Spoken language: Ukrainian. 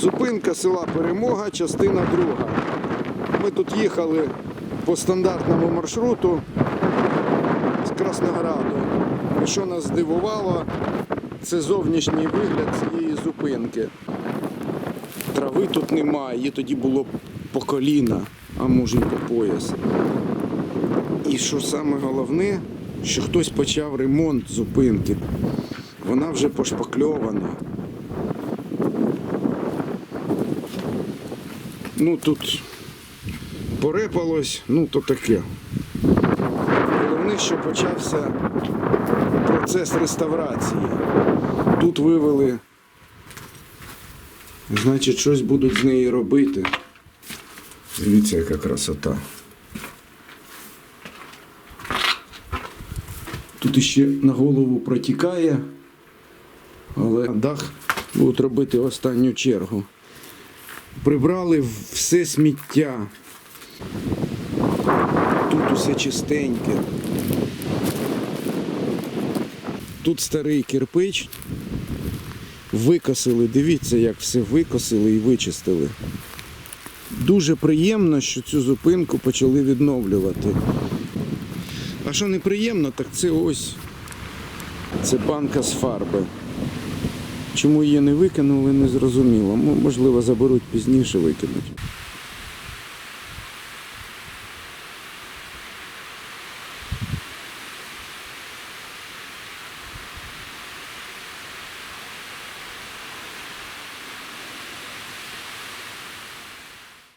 Зупинка села Перемога, частина друга. Ми тут їхали по стандартному маршруту з Краснограду. Що нас здивувало, це зовнішній вигляд цієї зупинки. Трави тут немає, її тоді було по коліна, а може й по пояс. І що саме головне, що хтось почав ремонт зупинки. Вона вже пошпакльована. Ну тут порепалось, ну то таке. Головне, що почався процес реставрації. Тут вивели, значить, щось будуть з нею робити. Дивіться, яка красота. Тут іще на голову протікає, але дах будуть робити останню чергу. Прибрали все сміття. Тут усе чистеньке. Тут старий кирпич. Викосили, дивіться, як все викосили і вичистили. Дуже приємно, що цю зупинку почали відновлювати. А що неприємно, так це ось це банка з фарби. Чому її не викинули, не зрозуміло. Можливо, заберуть пізніше викинуть.